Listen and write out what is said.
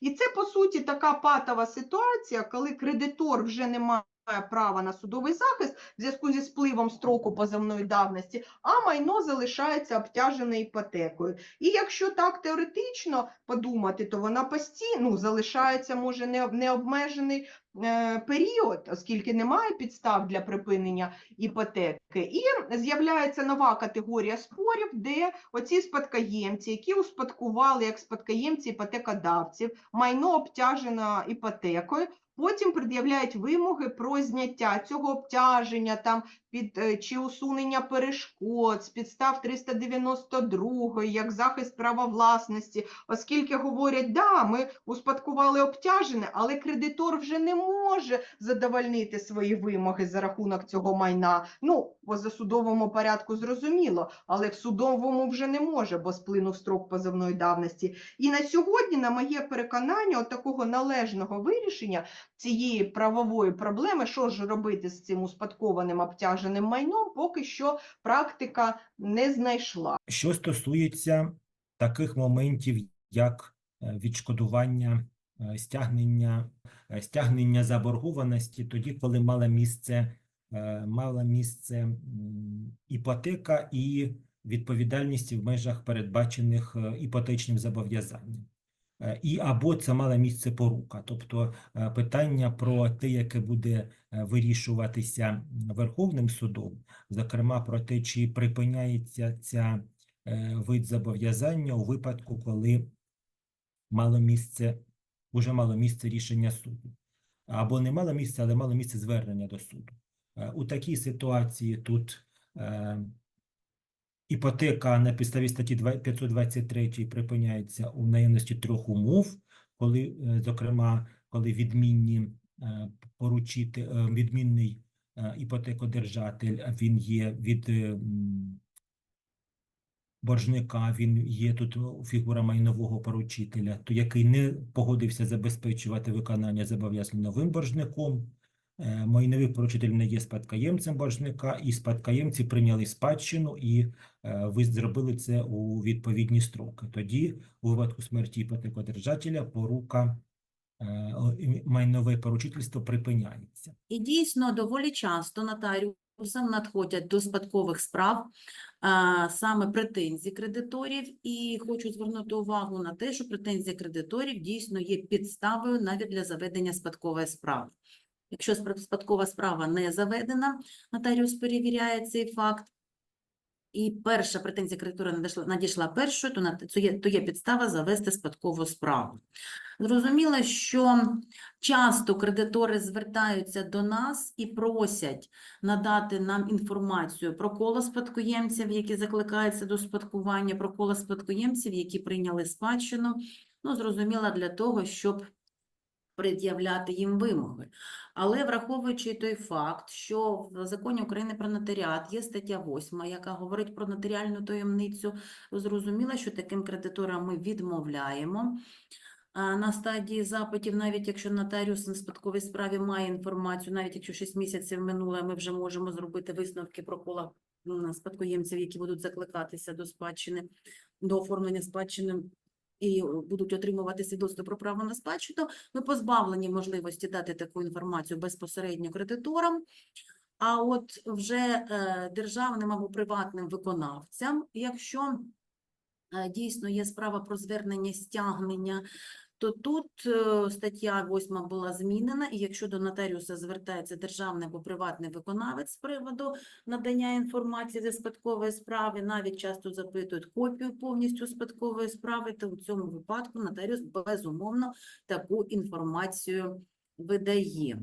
І це, по суті, така патова ситуація, коли кредитор вже не має права на судовий захист в зв'язку зі спливом строку позовної давності, а майно залишається обтяжене іпотекою. І якщо так теоретично подумати, то вона постійно ну, залишається, може, не, необмежений е, період, оскільки немає підстав для припинення іпотеки. І з'являється нова категорія спорів, де оці спадкоємці, які успадкували як спадкоємці іпотекодавців, майно обтяжено іпотекою, потім пред'являють вимоги про зняття цього обтяження там під е, чи усунення перешкод з підстав 392 як захист права власності, оскільки говорять, да, ми успадкували обтяжене, але кредитор вже не може задовольнити свої вимоги за рахунок цього майна. Ну, в позасудовому порядку зрозуміло, але в судовому вже не може, бо сплинув строк позовної давності. І на сьогодні, на моє переконання, от такого належного вирішення цієї правової проблеми, що ж робити з цим успадкованим обтяженим майном, поки що практика не знайшла. Що стосується таких моментів, як е, відшкодування, е, стягнення, е, стягнення заборгованості, тоді, коли мала місце, мала місце іпотека і відповідальність в межах передбачених іпотечним зобов'язанням. Е, І або це мала місце порука, тобто е, питання про те, яке буде е, вирішуватися Верховним судом, зокрема про те, чи припиняється ця вид зобов'язання у випадку, коли мало місце, уже мало місце рішення суду, або не мало місця, але мало місце звернення до суду. У такій ситуації тут іпотека на підставі статті два- 523 припиняється у наявності трьох умов, коли, е, зокрема, коли відмінні е, поручити, е, відмінний іпотекодержатель, він є від боржника, він є тут фігура майнового поручителя, то який не погодився забезпечувати виконання зобов'язань новим боржником. Е, Майновий поручитель не є спадкоємцем боржника, і спадкоємці прийняли спадщину і е, ви зробили це у відповідні строки. Тоді, у випадку смерті іпотекодержателя, порука е, майнове поручительство припиняється. І дійсно доволі часто нотаріусам надходять до спадкових справ а, саме претензії кредиторів. І хочу звернути увагу на те, що претензії кредиторів дійсно є підставою навіть для заведення спадкової справи. Якщо спадкова справа не заведена, нотаріус перевіряє цей факт. І перша претензія кредитора надійшла, надійшла першою, то, на, то, є, то є підстава завести спадкову справу. Зрозуміло, що часто кредитори звертаються до нас і просять надати нам інформацію про коло спадкоємців, які закликаються до спадкування, про коло спадкоємців, які прийняли спадщину. Ну, зрозуміло, для того, щоб пред'являти їм вимоги. Але враховуючи той факт, що в законі України про нотаріат є стаття 8, яка говорить про нотаріальну таємницю, зрозуміло, що таким кредиторам ми відмовляємо. На стадії запитів, навіть якщо нотаріус на спадковій справі має інформацію, навіть якщо 6 місяців минуло, ми вже можемо зробити висновки про кола спадкоємців, які будуть закликатися до спадщини, до оформлення спадщини і е, будуть отримувати свідоцтво про право на спадщину, ми позбавлені можливості дати таку інформацію безпосередньо кредиторам. А от вже е, державним або приватним виконавцям, якщо е, дійсно є справа про звернення стягнення, то тут е, стаття 8 була змінена, і якщо до нотаріуса звертається державний або приватний виконавець з приводу надання інформації зі спадкової справи, навіть часто запитують копію повністю спадкової справи, то в цьому випадку нотаріус безумовно таку інформацію видає.